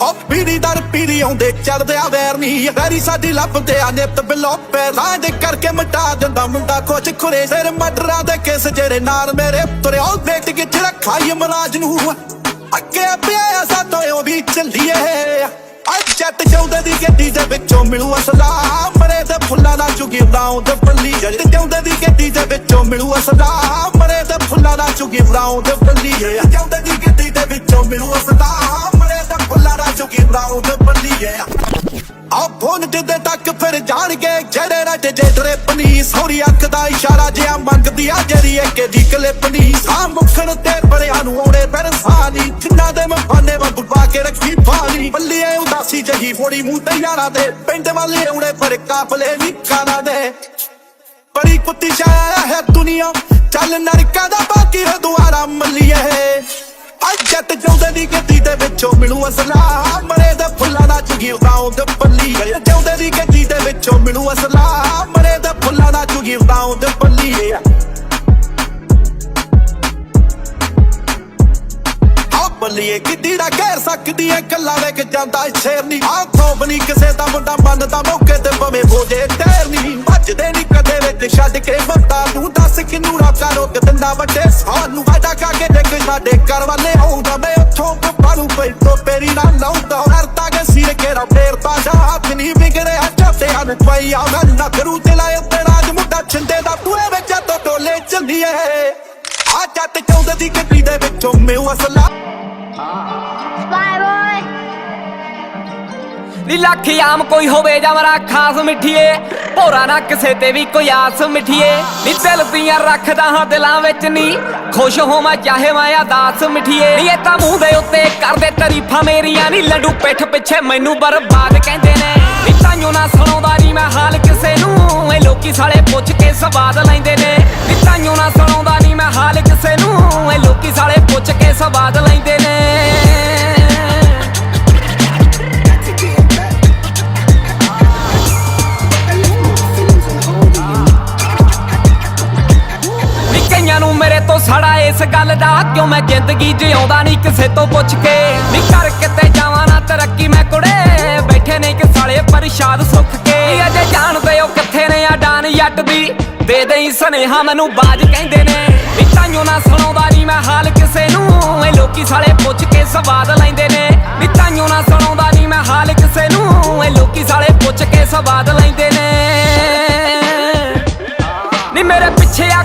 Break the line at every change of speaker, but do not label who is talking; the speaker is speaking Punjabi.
ਉਹ ਪੀੜੀ ਦਰ ਪੀੜੀ ਆਉਂਦੇ ਚੜਦੇ ਆ ਵੈਰ ਨਹੀਂ ਵੈਰੀ ਸਾਡੀ ਲੱਭਦੇ ਆ ਨਿਤ ਬਿਲੋ ਪੈਰਾਂ। ਦੇ ਕਰਕੇ ਮਟਾ ਦਿੰਦਾ ਮੁੰਡਾ ਕੁਛ ਖੁਰੇ, ਸਿਰ ਮਟਰਾਂ ਦੇ ਕਿਸ ਜਿਹੜੇ ਨਾਲ ਮੇਰੇ ਤੁਰਿਆ ਉਹ ਬੇਟ ਕਿੱਥੇ ਰੱਖਾ ਯਮਰਾਜ ਨੂੰ? ਅੱਗੇ ਪਿਆ ਸਾਤੋਂ ਉਹ ਵੀ ਚੱਲੀਏ। ਅੱਜ ਜੱਟ ਚਾਉਂਦੇ ਦੀ ਗੱਡੀ ਦੇ ਵਿੱਚੋਂ ਮਿਲੂ ਅਸਲਾ। ਫੁੱਲਾਂ ਦਾ ਤੇ ਪੱਲੀ ਦੀ ਗੱਡੀ ਦੇ ਵਿੱਚੋਂ ਮਿਲੂ ਅਸਲਾ ਮਰੇ ਦੇ ਫੁੱਲਾਂ ਦਾ ਚੁਗੀ ਬਰਾਉਂ ਤੇ ਪੱਲੀ ਦੀ ਗੱਡੀ ਦੇ ਵਿੱਚੋਂ ਮਿਲੂ ਅਸਲਾ ਮਰੇ ਦੇ ਫੁੱਲਾਂ ਦਾ ਚੁਗੀ ਬਰਾਉਂ ਤੇ ਆ ਫੋਨ ਦੇ ਤੱਕ ਫਿਰ ਜਾਣਗੇ ਜਿਹੜੇ ਰੱਟ ਜੇ ਤੇਰੇ ਪਨੀ ਸੌਰੀ ਅੱਖ ਦਾ ਇਸ਼ਾਰਾ ਜਿਆ ਮੰਗਦੀ ਆ ਜਿਹੜੀ ਇੱਕ ਦੀ ਕਲਿੱਪ ਨੀ ਸਾ ਮੁਖਣ ਤੇ ਬੜਿਆਂ ਨੂੰ ਔੜੇ ਪਰਸਾਨੀ ਜਿੰਨਾ ਦੇ ਮਫਾਨੇ ਵਾਂਗੂ ਪਾ ਕੇ ਰੱਖੀ ਪਾਣੀ ਬੱਲੀਏ ਉਦਾਸੀ ਜਹੀ ਫੋੜੀ ਮੂੰਹ ਤੇ ਯਾਰਾਂ ਦੇ। ਪਿੰਡ ਵਾਲੇ ਔੜੇ ਪਰ ਕਾਫਲੇ ਨੀ ਕਾਰਾਂ ਦੇ। ਬੜੀ ਕੁੱਤੀ ਸ਼ਾਇਆ ਹੈ ਦੁਨੀਆ। ਚੱਲ ਨਰਕਾਂ ਦਾ ਬਾਕੀ ਹੈ ਦੁਆਰਾ ਮੱਲੀਏ। ਅੱਜ ਜੱਟ ਜਾਉਂਦੇ ਦੀ ਗੱਡੀ ਦੇ ਵਿੱਚੋਂ ਮਿਲੂ ਅਸਲਾ। ਮਰੇ ਦੇ ਫੁੱਲਾਂ ਦਾ ਚੁਗੀ ਉਡਾਉਂ ਪੱਲੀ ਜਾਉਂਦੇ ਦੀ ਗੱਡੀ ਦੇ ਵਿੱਚੋਂ ਮਿਲੂ ਅਸਲਾ। ਮਰੇ ਦੇ ਫੁੱਲਾਂ ਦਾ ਚੁਗੀ ਉਡਾਉਂ ਪੱਲੀ ਬੱਲੀਏ। ਕਿੱਡੀ ਦਾ ਸਕਦੀ ਐ ਕੱਲਾ ਵੇਖ ਜਾਂਦਾ ਏ, ਸ਼ੇਰ ਨਹੀਂ ਕਿਸੇ ਦਾ ਮੁੰਡਾ ਮੰਨਦਾ ਮੌਕੇ ਤੇ ਭਵੇਂ ਹੋ ਜੇ ਟੈਰ ਨਹੀਂ ਨਹੀਂ ਕਦੇ ਵਿੱਚ, ਛੱਡ ਕੇ ਬੰਦਾ ਤੂੰ ਦੱਸ ਕਿਨੂੰ ਰਾਕਾ ਰੋਕ ਦਿੰਦਾ ਵੱਡੇ ਸਾਨੂੰ ਵਾਦਾ ਕਾ ਕੇ ਦੇਖ ਸਾਡੇ ਘਰ ਵਾਲੇ ਆਉਂਦਾ, ਮੈਂ ਉੱਥੋਂ ਪਾਲੂ ਪਈ ਤੋਂ ਪੇਰੀ ਨਾ ਲਾਉਂਦਾ। ਹਰਤਾ ਕੇ ਸਿਰ ਕੇਰਾ ਫੇਰ ਤਾਂ ਹੱਥ ਨਹੀਂ ਵਿਗੜਿਆ ਚਾਤੇ ਹਨ ਪਈ ਆ ਨਾ ਕਰੂ ਤੇ ਲਾਏ ਤੇ ਰਾਜ ਮੁੰਡਾ ਛਿੰਦੇ ਦਾ ਪੂਰੇ ਵਿੱਚ ਤੋਂ ਟੋਲੇ ਚੱਲੀਏ। ਆ ਜੱਟ ਚਾਉਂਦੇ ਦੀ ਗੱਡੀ ਦੇ ਵਿੱਚੋਂ ਮਿਲੂ ਅਸਲਾ।
ਨੀ ਲੱਖ ਆਮ ਕੋਈ ਹੋਵੇ ਜਾਂ ਮਰਾ ਖਾਸ ਮਿੱਠੀਏ, ਭੋਰਾ ਨਾ ਕਿਸੇ ਤੇ ਵੀ ਕੋਈ ਆਸ ਮਿੱਠੀਏ। ਨੀ ਦਿਲ ਦੀਆਂ ਰੱਖਦਾ ਹਾਂ ਦਿਲਾਂ ਵਿੱਚ ਨੀ, ਖੁਸ਼ ਹੋਵਾਂ ਚਾਹੇ ਮੈਂ ਆਦਾਸ ਮਿੱਠੀਏ। ਨੀ ਇਹ ਤਾਂ ਮੂੰਹ ਦੇ ਉੱਤੇ ਕਰਦੇ ਤਾਰੀਫਾਂ ਮੇਰੀਆਂ, ਨੀ ਲੰਡੂ ਪਿੱਠ ਪਿੱਛੇ ਮੈਨੂੰ ਬਰਬਾਦ ਕਹਿੰਦੇ ਨੇ। ਨੀ ਤਾਈਓ ਨਾ ਸੁਣਾਉਂਦਾ ਨੀ ਮੈਂ ਹਾਲ ਕਿਸੇ ਨੂੰ ਇਹ ਲੋਕੀ ਸਾਲੇ ਪੁੱਛ ਕੇ ਸਵਾਦ ਲੈਂਦੇ ਨੇ। ਨੀ ਤਾਈਓ ਨਾ ਸੁਣਾਉਂਦਾ ਨੀ ਮੈਂ ਹਾਲ ਕਿਸੇ ਨੂੰ ਇਹ ਲੋਕੀ ਸਾਲੇ ਪੁੱਛ ਕੇ ਸਵਾਦ ਸੜਾ ਇਸ ਗੱਲ ਦਾ ਕਿਉਂ ਮੈਂ ਜ਼ਿੰਦਗੀ ਜਿਉਂਦਾ ਨਹੀਂ ਕਿਸੇ ਤੋਂ ਪੁੱਛ ਕੇ? ਨੀ ਕਰ ਕਿਤੇ ਜਾਵਾਂ ਨਾ ਤਰੱਕੀ ਮੈਂ ਕੁੜੇ, ਬੈਠੇ ਨੇ ਕਿ ਸਾਲੇ ਪਰਿਸ਼ਾਦ ਸੁੱਖ ਕੇ। ਅਜੇ ਜਾਣਦੇ ਹੋ ਕਿੱਥੇ ਨੇ ਆ ਜੱਟ ਦੀ। ਦੇ ਦੇਈ ਸਨੇਹਾ ਮੈਨੂੰ ਬਾਜ ਕਹਿੰਦੇ ਨੇ। ਨੀ ਤਾਈਓ ਨਾ ਸੁਣਾਉਂਦਾ ਨਹੀਂ ਮੈਂ ਹਾਲ ਕਿਸੇ ਨੂੰ। ਇਹ ਲੋਕੀ ਸਾਲੇ ਪੁੱਛ ਕੇ ਸਵਾਦ ਲੈਂਦੇ ਨੇ। ਵੀ ਤਾਈਓ ਨਾ ਸੁਣਾਉਂਦਾ ਨਹੀਂ ਮੈਂ ਹਾਲ ਕਿਸੇ ਨੂੰ। ਇਹ ਲੋਕੀ ਸਾਲੇ ਪੁੱਛ ਕੇ ਸਵਾਦ ਲੈਂਦੇ ਨੇ। ਨੀ ਮੇਰੇ ਪਿੱਛੇ ਆ